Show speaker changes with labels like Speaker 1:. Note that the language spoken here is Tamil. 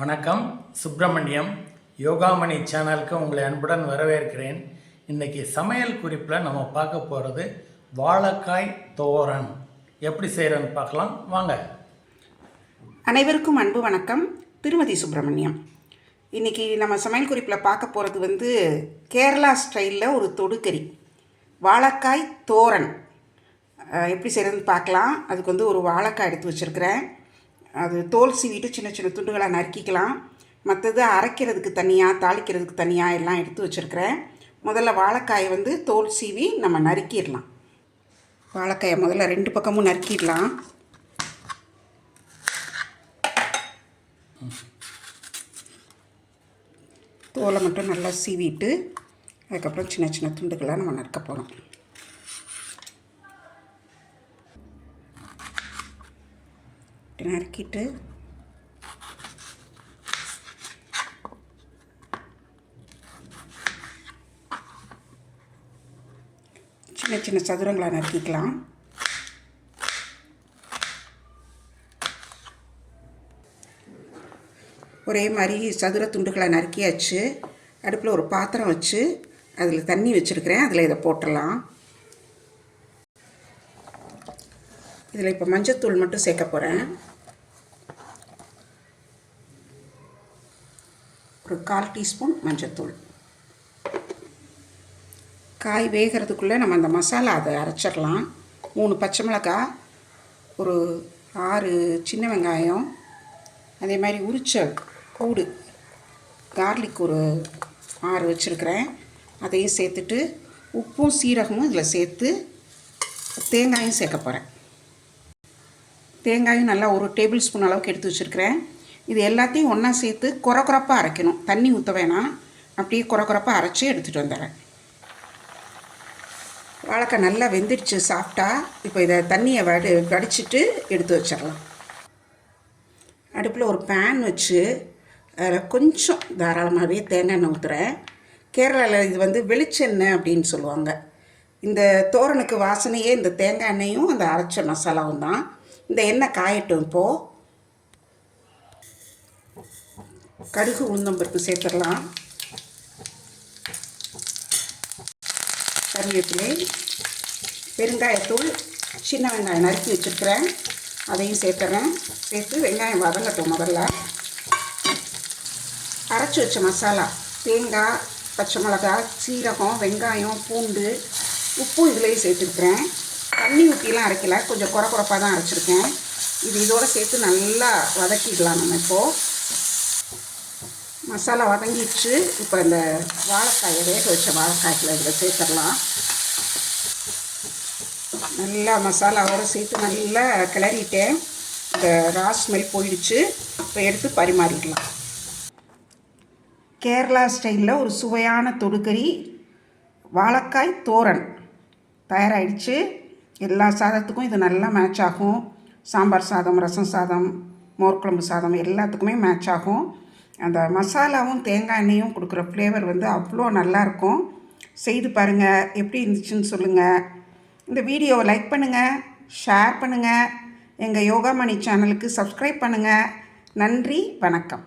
Speaker 1: வணக்கம். சுப்பிரமணியம் யோகாமணி சேனலுக்கு உங்களை அன்புடன் வரவேற்கிறேன். இன்னைக்கு சமையல் குறிப்பில் நம்ம பார்க்க போகிறது வாழைக்காய் தோரன் எப்படி செய்கிறேன்னு பார்க்கலாம். வாங்க.
Speaker 2: அனைவருக்கும் அன்பு வணக்கம். திருமதி சுப்பிரமணியம். இன்றைக்கி நம்ம சமையல் குறிப்பில் பார்க்க போகிறது வந்து கேரளா ஸ்டைலில் ஒரு தொடுக்கறி வாழைக்காய் தோரன் எப்படி செய்கிறதுன்னு பார்க்கலாம். அதுக்கு வந்து ஒரு வாழைக்காய் எடுத்து வச்சுருக்கிறேன். அது தோல் சீவிட்டு சின்ன சின்ன துண்டுகளாக நறுக்கிக்கலாம். மற்றது அரைக்கிறதுக்கு தனியாக தாளிக்கிறதுக்கு தனியாக எல்லாம் எடுத்து வச்சுருக்கிறேன். முதல்ல வாழைக்காயை வந்து தோல் சீவி நம்ம நறுக்கிடலாம். வாழைக்காயை முதல்ல ரெண்டு பக்கமும் நறுக்கிடலாம். தோலை மட்டும் நல்லா சீவிட்டு அதுக்கப்புறம் சின்ன சின்ன துண்டுகளாக நம்ம நறுக்க போகிறோம் இப்படி நறுக்கிட்டு சின்ன சின்ன சதுரங்களாக நறுக்கிக்கலாம். ஒரே மாதிரி சதுர துண்டுகளை நறுக்கியாச்சு. அடுப்பில் ஒரு பாத்திரம் வச்சு அதில் தண்ணி வச்சுருக்கிறேன். அதில் இதை போட்டுடலாம். இதில் இப்போ மஞ்சத்தூள் மட்டும் சேர்க்க போகிறேன். ஒரு கால் டீஸ்பூன் மஞ்சத்தூள். காய் வேகிறதுக்குள்ளே நம்ம அந்த மசாலா அதை அரைச்சிடலாம். மூணு பச்சை மிளகாய் ஒரு ஆறு சின்ன வெங்காயம் அதே மாதிரி உரிச்ச பூடு கார்லிக் ஒரு ஆறு வச்சுருக்கிறேன். அதையும் சேர்த்துட்டு உப்பும் சீரகமும் இதில் சேர்த்து தேங்காயும் சேர்க்க போகிறேன். தேங்காயும் நல்லா ஒரு டேபிள் ஸ்பூன் அளவுக்கு எடுத்து வச்சுருக்கிறேன். இது எல்லாத்தையும் ஒன்றா சேர்த்து குறை குறைப்பாக அரைக்கணும். தண்ணி ஊற்ற வேணாம். அப்படியே குறை குறைப்பாக அரைச்சி எடுத்துகிட்டு வந்துடுறேன். வாழைக்காய் நல்லா வெந்துடுச்சு சாஃப்டாக இப்போ இதை தண்ணியை வடி வடிச்சிட்டு எடுத்து வச்சிடலாம். அடுப்பில் ஒரு பேன் வச்சு அதில் கொஞ்சம் தாராளமாகவே தேங்காய் எண்ணெய் ஊற்றுறேன் கேரளாவில் இது வந்து வெளிச்செண்ணெய் அப்படின்னு சொல்லுவாங்க. இந்த தோரனுக்கு வாசனையே இந்த தேங்காய் எண்ணெயும் அந்த அரைச்ச மசாலாவும் தான். இந்த எண்ணெய் காயட்டும் இப்போது கடுகு உளுந்தம்பருப்பு சேர்த்துடலாம். கருவேப்பிலை பெருங்காயத்தூள் சின்ன வெங்காயம் நறுக்கி வச்சுருக்கிறேன். அதையும் சேர்த்துறேன். சேர்த்து வெங்காயம் வதங்கட்டும் முதல்ல. அரைச்சி வச்ச மசாலா தேங்காய் பச்சை மிளகாய் சீரகம் வெங்காயம் பூண்டு உப்பும் இதிலேயே சேர்த்துருக்குறேன் தண்ணி ஊற்றிலாம் அரைக்கல. கொஞ்சம் குறை குறைப்பாக தான் அரைச்சிருக்கேன். இது இதோடு சேர்த்து நல்லா வதக்கிடலாம் நம்ம இப்போது மசாலா வதங்கிடுச்சு. இப்போ இந்த வாழைக்காயை வேக வச்ச வாழைக்காய்களை இதில் சேர்த்துடலாம். நல்லா மசாலாவோடு சேர்த்து நல்லா கிளறிட்டேன். இந்த ரா ஸ்மெல் போயிடுச்சு. இப்போ எடுத்து பரிமாறிக்கலாம் கேரளா ஸ்டைலில் ஒரு சுவையான தொடுக்கறி வாழைக்காய் தோரன் தயாராகிடுச்சு எல்லா சாதத்துக்கும் இது நல்லா மேட்ச் ஆகும். சாம்பார் சாதம் ரசம் சாதம் மோர்க்குழம்பு சாதம் எல்லாத்துக்குமே மேட்ச் ஆகும். அந்த மசாலாவும் தேங்காய் எண்ணெயும் கொடுக்குற ஃப்ளேவர் வந்து அவ்வளோ நல்லாயிருக்கும் செய்து பாருங்கள் எப்படி இருந்துச்சுன்னு சொல்லுங்கள் இந்த வீடியோவை லைக் பண்ணுங்கள் ஷேர் பண்ணுங்கள் எங்கள் யோகாமணி சேனலுக்கு சப்ஸ்கிரைப் பண்ணுங்கள் நன்றி வணக்கம்.